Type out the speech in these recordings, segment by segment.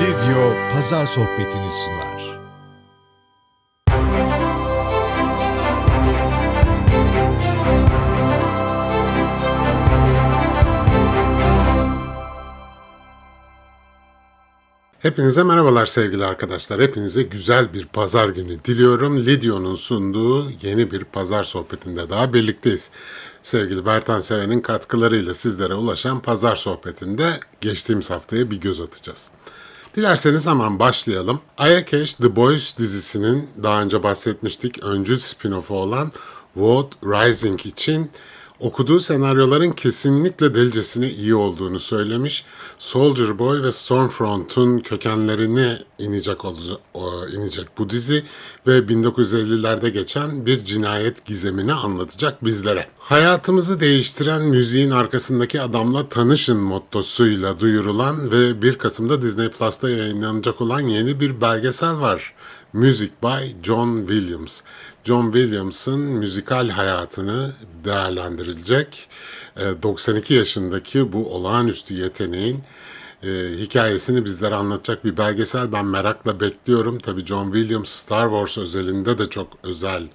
Lidyo Pazar Sohbetini sunar. Hepinize merhabalar sevgili arkadaşlar. Hepinize güzel bir pazar günü diliyorum. Lidyo'nun sunduğu yeni bir pazar sohbetinde daha birlikteyiz. Sevgili Bertan Seven'in katkılarıyla sizlere ulaşan pazar sohbetinde geçtiğimiz haftaya bir göz atacağız. Dilerseniz hemen başlayalım. Ayakeş The Boys dizisinin daha önce bahsetmiştik öncül spin-off'u olan World Rising için okuduğu senaryoların kesinlikle delicesine iyi olduğunu söylemiş. Soldier Boy ve Stormfront'un kökenlerini inecek olacak, inecek bu dizi ve 1950'lerde geçen bir cinayet gizemini anlatacak bizlere. Hayatımızı değiştiren müziğin arkasındaki adamla tanışın mottosuyla duyurulan ve 1 Kasım'da Disney Plus'ta yayınlanacak olan yeni bir belgesel var. Music by John Williams. John Williams'ın müzikal hayatını değerlendirilecek. e, 92 yaşındaki bu olağanüstü yeteneğin e, hikayesini bizlere anlatacak bir belgesel. Ben merakla bekliyorum. Tabii John Williams Star Wars özelinde de çok özel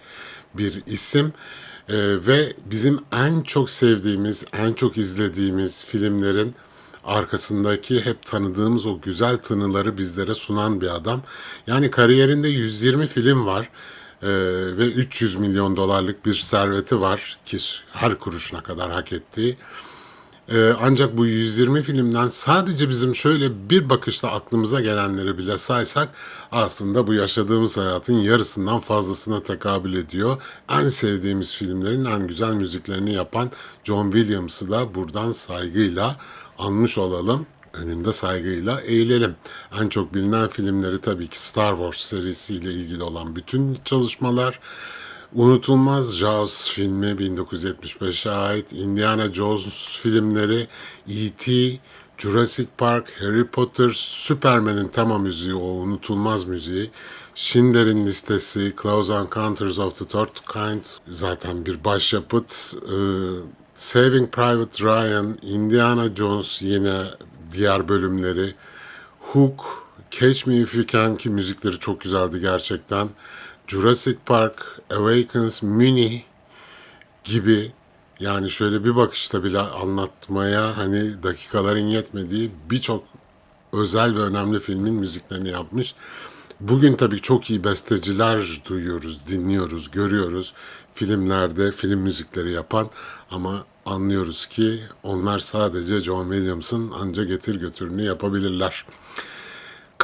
bir isim. E, ve bizim en çok sevdiğimiz, en çok izlediğimiz filmlerin arkasındaki hep tanıdığımız o güzel tınıları bizlere sunan bir adam. Yani kariyerinde 120 film var ee, ve 300 milyon dolarlık bir serveti var ki her kuruşuna kadar hak ettiği. Ee, ancak bu 120 filmden sadece bizim şöyle bir bakışla aklımıza gelenleri bile saysak aslında bu yaşadığımız hayatın yarısından fazlasına tekabül ediyor. En sevdiğimiz filmlerin en güzel müziklerini yapan John Williams'ı da buradan saygıyla anmış olalım. Önünde saygıyla eğilelim. En çok bilinen filmleri tabii ki Star Wars serisiyle ilgili olan bütün çalışmalar. Unutulmaz Jaws filmi 1975'e ait, Indiana Jones filmleri, E.T., Jurassic Park, Harry Potter, Superman'in tema müziği, o unutulmaz müziği, Schindler'in listesi, Close Encounters of the Third Kind zaten bir başyapıt, ee, Saving Private Ryan, Indiana Jones yine diğer bölümleri, Hook, Catch Me If You Can ki müzikleri çok güzeldi gerçekten. Jurassic Park, Awakens, Mini gibi yani şöyle bir bakışta bile anlatmaya hani dakikaların yetmediği birçok özel ve önemli filmin müziklerini yapmış. Bugün tabii çok iyi besteciler duyuyoruz, dinliyoruz, görüyoruz filmlerde film müzikleri yapan ama anlıyoruz ki onlar sadece John Williams'ın anca getir götürünü yapabilirler.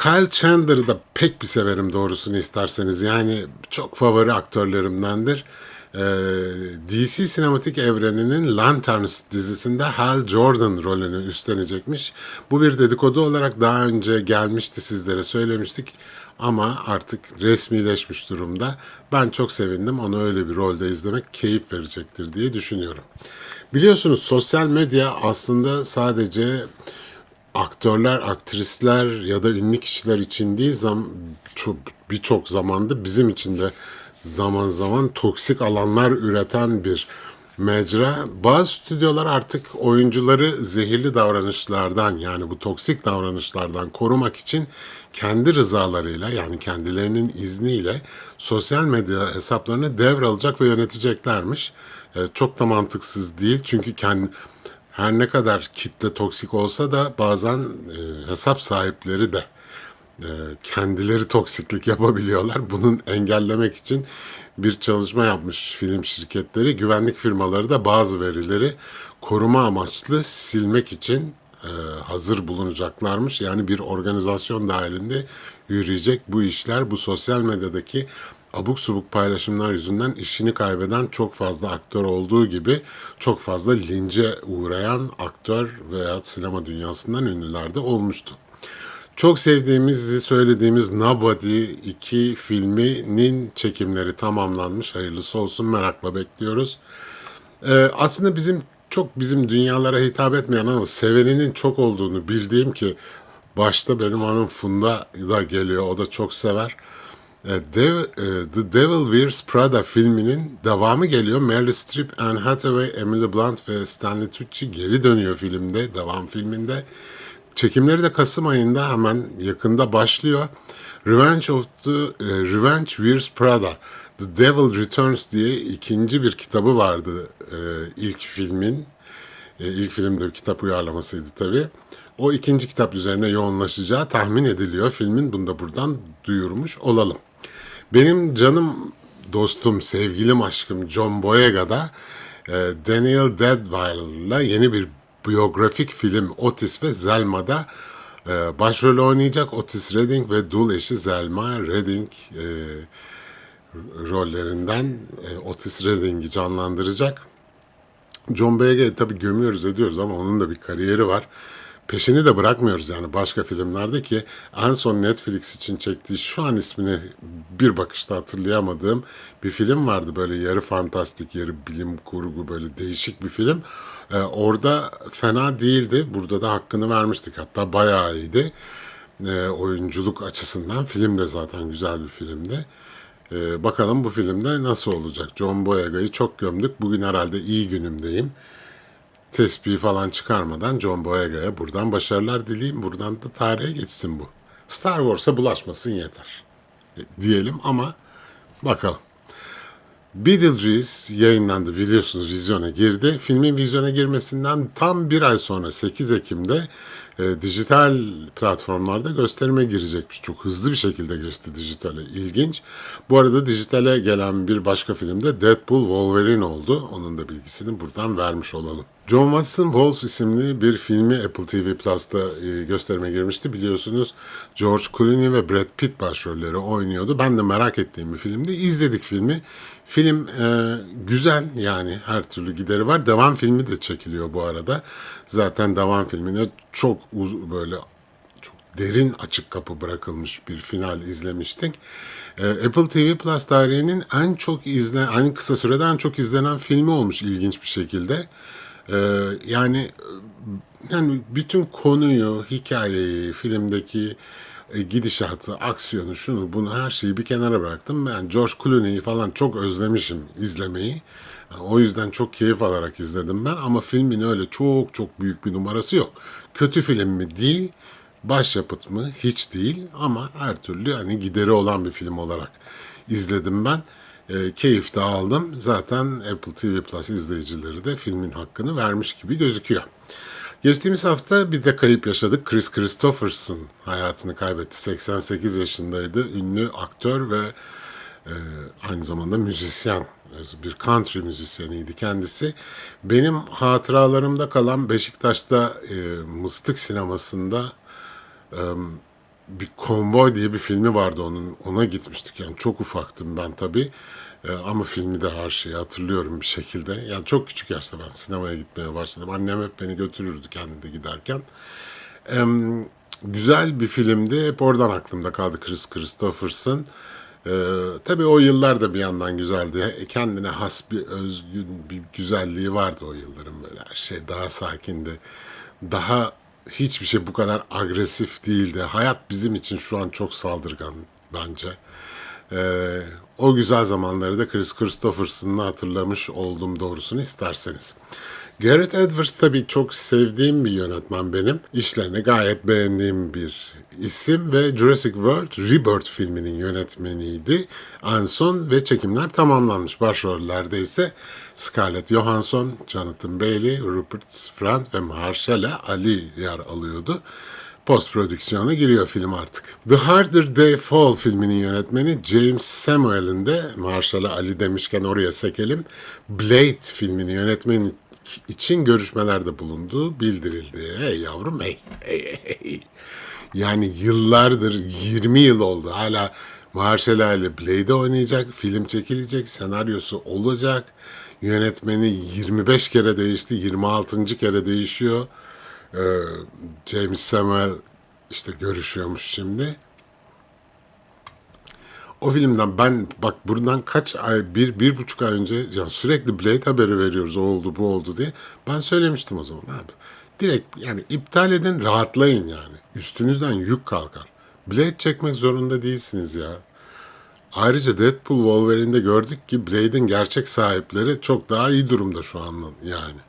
Kyle Chandler'ı da pek bir severim doğrusunu isterseniz. Yani çok favori aktörlerimdendir. Ee, DC sinematik evreninin Lanterns dizisinde Hal Jordan rolünü üstlenecekmiş. Bu bir dedikodu olarak daha önce gelmişti sizlere söylemiştik. Ama artık resmileşmiş durumda. Ben çok sevindim. Onu öyle bir rolde izlemek keyif verecektir diye düşünüyorum. Biliyorsunuz sosyal medya aslında sadece aktörler, aktrisler ya da ünlü kişiler için değil zam çok birçok zamanda bizim için de zaman zaman toksik alanlar üreten bir mecra. Bazı stüdyolar artık oyuncuları zehirli davranışlardan yani bu toksik davranışlardan korumak için kendi rızalarıyla yani kendilerinin izniyle sosyal medya hesaplarını devralacak ve yöneteceklermiş. E, çok da mantıksız değil çünkü kendi her ne kadar kitle toksik olsa da bazen e, hesap sahipleri de kendileri toksiklik yapabiliyorlar. Bunun engellemek için bir çalışma yapmış film şirketleri. Güvenlik firmaları da bazı verileri koruma amaçlı silmek için e, hazır bulunacaklarmış. Yani bir organizasyon dahilinde yürüyecek bu işler. Bu sosyal medyadaki abuk subuk paylaşımlar yüzünden işini kaybeden çok fazla aktör olduğu gibi çok fazla lince uğrayan aktör veya sinema dünyasından ünlüler de olmuştu. Çok sevdiğimizi söylediğimiz Nobody 2 filminin çekimleri tamamlanmış. Hayırlısı olsun merakla bekliyoruz. Ee, aslında bizim çok bizim dünyalara hitap etmeyen ama seveninin çok olduğunu bildiğim ki başta benim hanım Funda da geliyor. O da çok sever. E, Dev- e, The Devil Wears Prada filminin devamı geliyor. Meryl Streep, Anne Hathaway, Emily Blunt ve Stanley Tucci geri dönüyor filmde, devam filminde. Çekimleri de Kasım ayında hemen yakında başlıyor. Revenge of the e, Revenge Wears Prada. The Devil Returns diye ikinci bir kitabı vardı e, ilk filmin. E, ilk filmde bir kitap uyarlamasıydı tabii. O ikinci kitap üzerine yoğunlaşacağı tahmin ediliyor. Filmin bunu da buradan duyurmuş olalım. Benim canım dostum, sevgilim aşkım John Boyega'da e, Daniel Deadwyler'la yeni bir biyografik film Otis ve Zelma'da e, başrol oynayacak. Otis Redding ve dul eşi Zelma Redding e, rollerinden e, Otis Redding'i canlandıracak. John Boyega'yı tabii gömüyoruz ediyoruz ama onun da bir kariyeri var. Peşini de bırakmıyoruz yani başka filmlerde ki en son Netflix için çektiği şu an ismini bir bakışta hatırlayamadığım bir film vardı. Böyle yarı fantastik, yarı bilim kurgu böyle değişik bir film. Ee, orada fena değildi. Burada da hakkını vermiştik. Hatta bayağı iyiydi. Ee, oyunculuk açısından film de zaten güzel bir filmdi. Ee, bakalım bu filmde nasıl olacak? John Boyega'yı çok gömdük. Bugün herhalde iyi günümdeyim tespihi falan çıkarmadan John Boyega'ya buradan başarılar dileyim. Buradan da tarihe geçsin bu. Star Wars'a bulaşmasın yeter. E, diyelim ama bakalım. Beetlejuice yayınlandı biliyorsunuz vizyona girdi. Filmin vizyona girmesinden tam bir ay sonra 8 Ekim'de e, dijital platformlarda gösterime girecekmiş. Çok hızlı bir şekilde geçti dijitale. İlginç. Bu arada dijitale gelen bir başka filmde Deadpool Wolverine oldu. Onun da bilgisini buradan vermiş olalım. John Watson Walls isimli bir filmi Apple TV Plus'ta e, gösterime girmişti. Biliyorsunuz George Clooney ve Brad Pitt başrolleri oynuyordu. Ben de merak ettiğim bir filmdi. İzledik filmi. Film e, güzel yani her türlü gideri var. Devam filmi de çekiliyor bu arada. Zaten devam filmine çok uz- böyle çok derin açık kapı bırakılmış bir final izlemiştik. Ee, Apple TV Plus tarihinin en çok izlen, en kısa sürede en çok izlenen filmi olmuş ilginç bir şekilde. Ee, yani yani bütün konuyu, hikayeyi, filmdeki e, gidişatı, aksiyonu, şunu bunu her şeyi bir kenara bıraktım. Ben George Clooney'i falan çok özlemişim izlemeyi. Yani o yüzden çok keyif alarak izledim ben ama filmin öyle çok çok büyük bir numarası yok. Kötü film mi değil, başyapıt mı hiç değil ama her türlü hani gideri olan bir film olarak izledim ben. E, keyif de aldım. Zaten Apple TV Plus izleyicileri de filmin hakkını vermiş gibi gözüküyor. Geçtiğimiz hafta bir de kayıp yaşadık. Chris Christopherson hayatını kaybetti. 88 yaşındaydı. Ünlü aktör ve e, aynı zamanda müzisyen. Bir country müzisyeniydi kendisi. Benim hatıralarımda kalan Beşiktaş'ta e, Mıstık sinemasında bir konvoy diye bir filmi vardı onun. Ona gitmiştik yani çok ufaktım ben tabii. Ee, ama filmi de her şeyi hatırlıyorum bir şekilde. Yani çok küçük yaşta ben sinemaya gitmeye başladım. Annem hep beni götürürdü kendi de giderken. Ee, güzel bir filmdi. Hep oradan aklımda kaldı Chris Christopherson. Ee, tabii o yıllar da bir yandan güzeldi. Kendine has bir özgün bir güzelliği vardı o yılların böyle her şey daha sakindi. Daha hiçbir şey bu kadar agresif değildi. Hayat bizim için şu an çok saldırgan bence. Ee, o güzel zamanları da Chris Christopherson'la hatırlamış oldum doğrusunu isterseniz. Gareth Edwards tabii çok sevdiğim bir yönetmen benim. İşlerini gayet beğendiğim bir isim ve Jurassic World Rebirth filminin yönetmeniydi. En son ve çekimler tamamlanmış. Başrollerde ise Scarlett Johansson, Jonathan Bailey, Rupert Friend ve Mahershala Ali yer alıyordu. Post prodüksiyona giriyor film artık. The Harder They Fall filminin yönetmeni James Samuel'in de Mahershala Ali demişken oraya sekelim. Blade filminin yönetmeni için görüşmelerde bulunduğu bildirildi. Hey yavrum hey. hey, hey. Yani yıllardır 20 yıl oldu. Hala Mahershala Ali Blade'de oynayacak. Film çekilecek. Senaryosu olacak. Yönetmeni 25 kere değişti. 26. kere değişiyor. Ee, James Samuel işte görüşüyormuş şimdi. O filmden ben bak buradan kaç ay, bir, bir buçuk ay önce yani sürekli Blade haberi veriyoruz o oldu bu oldu diye. Ben söylemiştim o zaman abi. Direkt yani iptal edin rahatlayın yani. Üstünüzden yük kalkar. Blade çekmek zorunda değilsiniz ya. Ayrıca Deadpool Wolverine'de gördük ki Blade'in gerçek sahipleri çok daha iyi durumda şu an yani.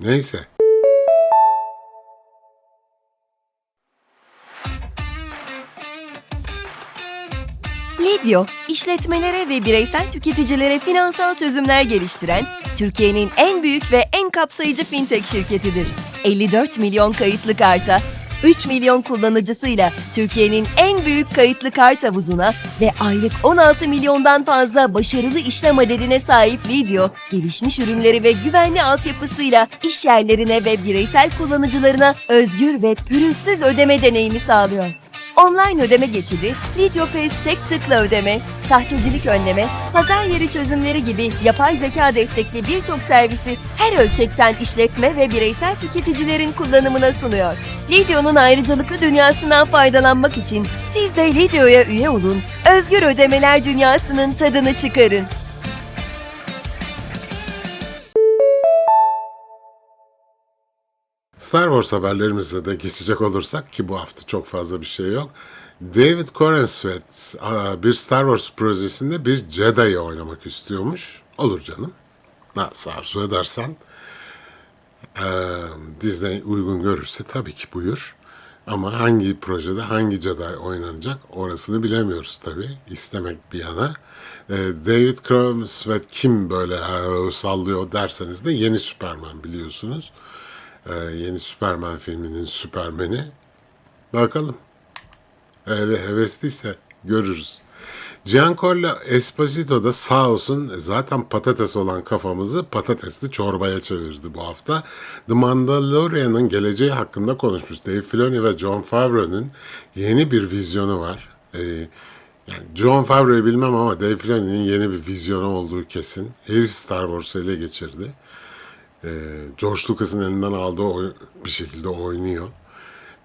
Neyse. Lidyo, işletmelere ve bireysel tüketicilere finansal çözümler geliştiren Türkiye'nin en büyük ve en kapsayıcı fintech şirketidir. 54 milyon kayıtlı karta, 3 milyon kullanıcısıyla Türkiye'nin en büyük kayıtlı kart havuzuna ve aylık 16 milyondan fazla başarılı işlem adedine sahip Lidyo, gelişmiş ürünleri ve güvenli altyapısıyla iş yerlerine ve bireysel kullanıcılarına özgür ve pürüzsüz ödeme deneyimi sağlıyor. Online ödeme geçidi, LidyoPass tek tıkla ödeme, sahtecilik önleme, pazar yeri çözümleri gibi yapay zeka destekli birçok servisi her ölçekten işletme ve bireysel tüketicilerin kullanımına sunuyor. Lidyo'nun ayrıcalıklı dünyasından faydalanmak için siz de Lidyo'ya üye olun, özgür ödemeler dünyasının tadını çıkarın. Star Wars haberlerimizle de geçecek olursak ki bu hafta çok fazla bir şey yok. David Corenswet bir Star Wars projesinde bir Jedi'yi oynamak istiyormuş. Olur canım. Nasıl arzu edersen. Ee, Disney uygun görürse tabii ki buyur. Ama hangi projede hangi Jedi oynanacak orasını bilemiyoruz tabii. İstemek bir yana. Ee, David Corenswet kim böyle "Aa, sallıyor derseniz de yeni Superman biliyorsunuz. Ee, yeni Superman filminin Superman'i. Bakalım. Eğer hevesliyse görürüz. Giancarlo Esposito da sağ olsun zaten patates olan kafamızı patatesli çorbaya çevirdi bu hafta. The Mandalorian'ın geleceği hakkında konuşmuş. Dave Filoni ve John Favreau'nun yeni bir vizyonu var. Ee, yani John Favreau'yu bilmem ama Dave Filoni'nin yeni bir vizyonu olduğu kesin. Herif Star Wars'ı ele geçirdi. Ee, George Lucas'ın elinden aldığı oy- bir şekilde oynuyor.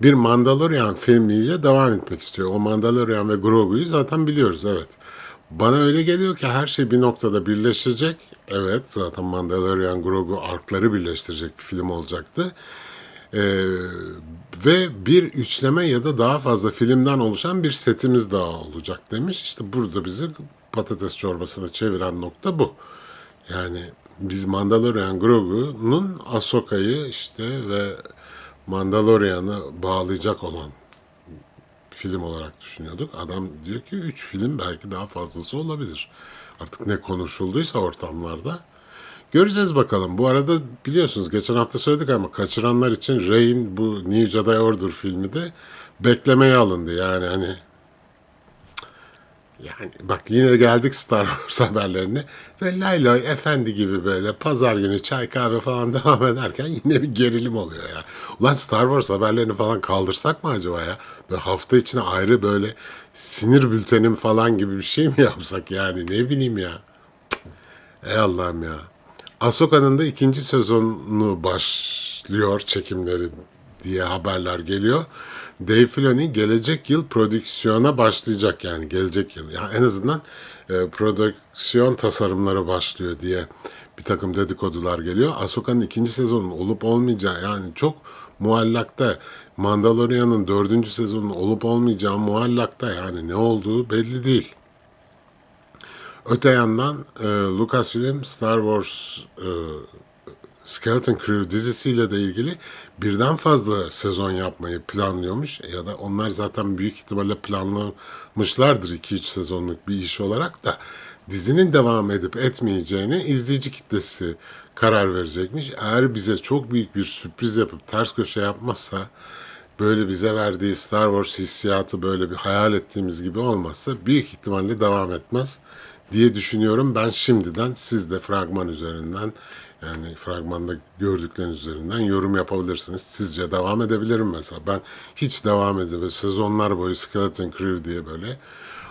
Bir Mandalorian filmiyle devam etmek istiyor. O Mandalorian ve Grogu'yu zaten biliyoruz evet. Bana öyle geliyor ki her şey bir noktada birleşecek. Evet zaten Mandalorian Grogu arkları birleştirecek bir film olacaktı. Ee, ve bir üçleme ya da daha fazla filmden oluşan bir setimiz daha olacak demiş. İşte burada bizi patates çorbasına çeviren nokta bu. Yani biz Mandalorian Grogu'nun Ahsoka'yı işte ve Mandalorian'ı bağlayacak olan film olarak düşünüyorduk. Adam diyor ki 3 film belki daha fazlası olabilir. Artık ne konuşulduysa ortamlarda. Göreceğiz bakalım. Bu arada biliyorsunuz geçen hafta söyledik ama kaçıranlar için Rey'in bu New Jedi Order filmi de beklemeye alındı. Yani hani yani bak yine geldik Star Wars haberlerine ve lay lay efendi gibi böyle pazar günü çay kahve falan devam ederken yine bir gerilim oluyor ya. Ulan Star Wars haberlerini falan kaldırsak mı acaba ya? Böyle hafta içine ayrı böyle sinir bültenim falan gibi bir şey mi yapsak yani ne bileyim ya. Ey Allah'ım ya. Ahsoka'nın da ikinci sezonu başlıyor çekimleri diye haberler geliyor. Dave Filoni gelecek yıl prodüksiyona başlayacak yani gelecek yıl. Yani en azından e, prodüksiyon tasarımları başlıyor diye bir takım dedikodular geliyor. Ahsoka'nın ikinci sezonun olup olmayacağı yani çok muallakta. Mandalorian'ın dördüncü sezonun olup olmayacağı muallakta yani ne olduğu belli değil. Öte yandan e, Lucasfilm Star Wars e, Skeleton Crew dizisiyle de ilgili birden fazla sezon yapmayı planlıyormuş ya da onlar zaten büyük ihtimalle planlamışlardır 2-3 sezonluk bir iş olarak da dizinin devam edip etmeyeceğine izleyici kitlesi karar verecekmiş. Eğer bize çok büyük bir sürpriz yapıp ters köşe yapmazsa böyle bize verdiği Star Wars hissiyatı böyle bir hayal ettiğimiz gibi olmazsa büyük ihtimalle devam etmez diye düşünüyorum. Ben şimdiden siz de fragman üzerinden yani fragmanda gördükleriniz üzerinden yorum yapabilirsiniz. Sizce devam edebilirim mesela. Ben hiç devam edip sezonlar boyu Skeleton Crew diye böyle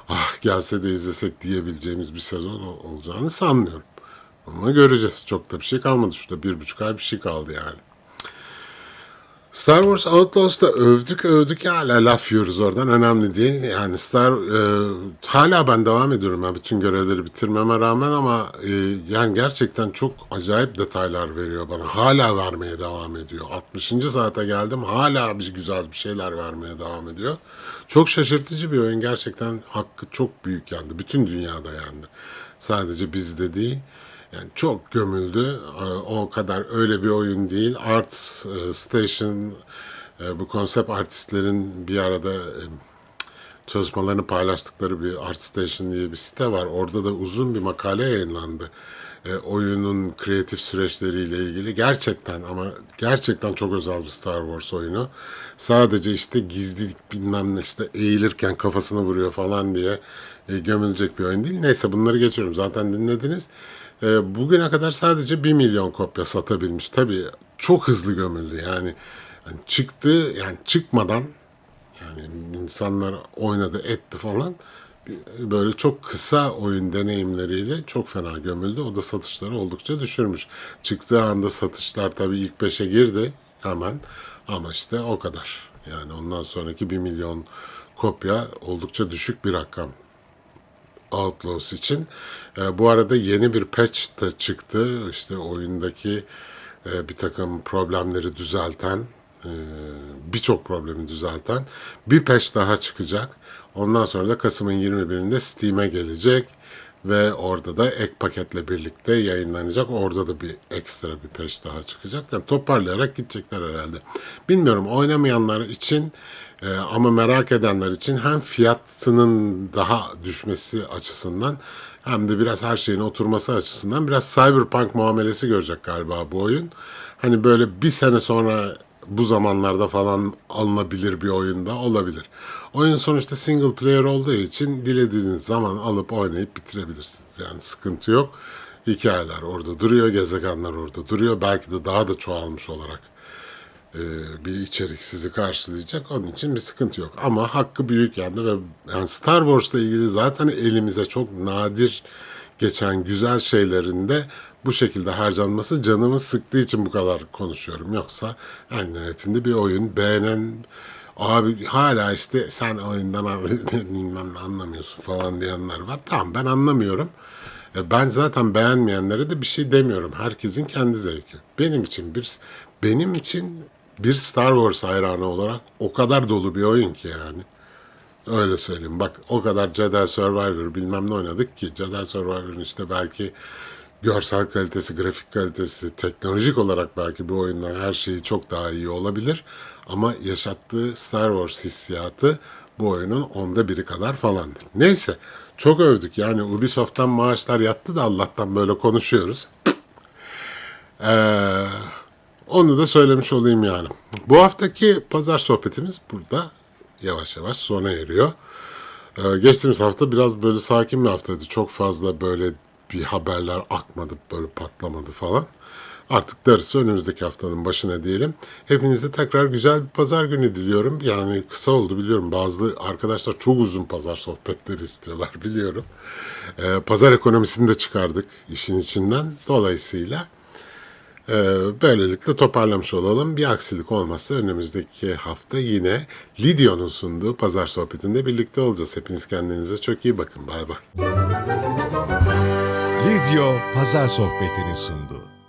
ah gelse de izlesek diyebileceğimiz bir sezon ol- olacağını sanmıyorum. Ama göreceğiz. Çok da bir şey kalmadı. Şurada bir buçuk ay bir şey kaldı yani. Star Wars Outlaws'ta övdük övdük ya hala laf yiyoruz oradan önemli değil. Yani Star e, hala ben devam ediyorum yani bütün görevleri bitirmeme rağmen ama e, yani gerçekten çok acayip detaylar veriyor bana. Hala vermeye devam ediyor. 60. saate geldim hala bir güzel bir şeyler vermeye devam ediyor. Çok şaşırtıcı bir oyun gerçekten hakkı çok büyük yendi. Bütün dünyada yendi. Sadece bizde değil. Yani çok gömüldü. Ee, O kadar öyle bir oyun değil. Art e, Station e, bu konsept artistlerin bir arada e, çalışmalarını paylaştıkları bir ArtStation diye bir site var. Orada da uzun bir makale yayınlandı. E, oyunun kreatif süreçleriyle ilgili gerçekten ama gerçekten çok özel bir Star Wars oyunu. Sadece işte gizlilik bilmem ne işte eğilirken kafasına vuruyor falan diye e, gömülecek bir oyun değil. Neyse bunları geçiyorum zaten dinlediniz. E, bugüne kadar sadece 1 milyon kopya satabilmiş. Tabii çok hızlı gömüldü yani. yani çıktı yani çıkmadan yani insanlar oynadı etti falan. Böyle çok kısa oyun deneyimleriyle çok fena gömüldü. O da satışları oldukça düşürmüş. Çıktığı anda satışlar tabii ilk 5'e girdi hemen. Ama işte o kadar. Yani ondan sonraki 1 milyon kopya oldukça düşük bir rakam. Outlaws için. E, bu arada yeni bir patch de çıktı. İşte oyundaki e, bir takım problemleri düzelten, e, birçok problemi düzelten bir patch daha çıkacak. Ondan sonra da Kasım'ın 21'inde Steam'e gelecek ve orada da ek paketle birlikte yayınlanacak. Orada da bir ekstra bir patch daha çıkacak. Yani toparlayarak gidecekler herhalde. Bilmiyorum oynamayanlar için e, ama merak edenler için hem fiyatının daha düşmesi açısından hem de biraz her şeyin oturması açısından biraz cyberpunk muamelesi görecek galiba bu oyun. Hani böyle bir sene sonra bu zamanlarda falan alınabilir bir oyunda olabilir. Oyun sonuçta single player olduğu için dilediğiniz zaman alıp oynayıp bitirebilirsiniz. Yani sıkıntı yok. Hikayeler orada duruyor, gezegenler orada duruyor. Belki de daha da çoğalmış olarak bir içerik sizi karşılayacak. Onun için bir sıkıntı yok. Ama hakkı büyük yani ve yani Star Wars'la ilgili zaten elimize çok nadir geçen güzel şeylerinde bu şekilde harcanması canımı sıktığı için bu kadar konuşuyorum. Yoksa en nihayetinde bir oyun beğenen abi hala işte sen oyundan bilmem ne anlamıyorsun falan diyenler var. Tamam ben anlamıyorum. E, Ben zaten beğenmeyenlere de bir şey demiyorum. Herkesin kendi zevki. Benim için bir benim için bir Star Wars hayranı olarak o kadar dolu bir oyun ki yani. Öyle söyleyeyim. Bak o kadar Jedi Survivor bilmem ne oynadık ki Jedi Survivor'ın işte belki görsel kalitesi, grafik kalitesi, teknolojik olarak belki bu oyundan her şeyi çok daha iyi olabilir. Ama yaşattığı Star Wars hissiyatı bu oyunun onda biri kadar falandır. Neyse çok övdük yani Ubisoft'tan maaşlar yattı da Allah'tan böyle konuşuyoruz. Ee, onu da söylemiş olayım yani. Bu haftaki pazar sohbetimiz burada yavaş yavaş sona eriyor. Ee, geçtiğimiz hafta biraz böyle sakin bir haftaydı. Çok fazla böyle bir haberler akmadı, böyle patlamadı falan. Artık darısı önümüzdeki haftanın başına diyelim. Hepinize tekrar güzel bir pazar günü diliyorum. Yani kısa oldu biliyorum. Bazı arkadaşlar çok uzun pazar sohbetleri istiyorlar biliyorum. Ee, pazar ekonomisini de çıkardık işin içinden. Dolayısıyla ee, böylelikle toparlamış olalım. Bir aksilik olmazsa önümüzdeki hafta yine Lidyo'nun sunduğu pazar sohbetinde birlikte olacağız. Hepiniz kendinize çok iyi bakın. Bay bay. Lidyo Pazar Sohbeti'ni sundu.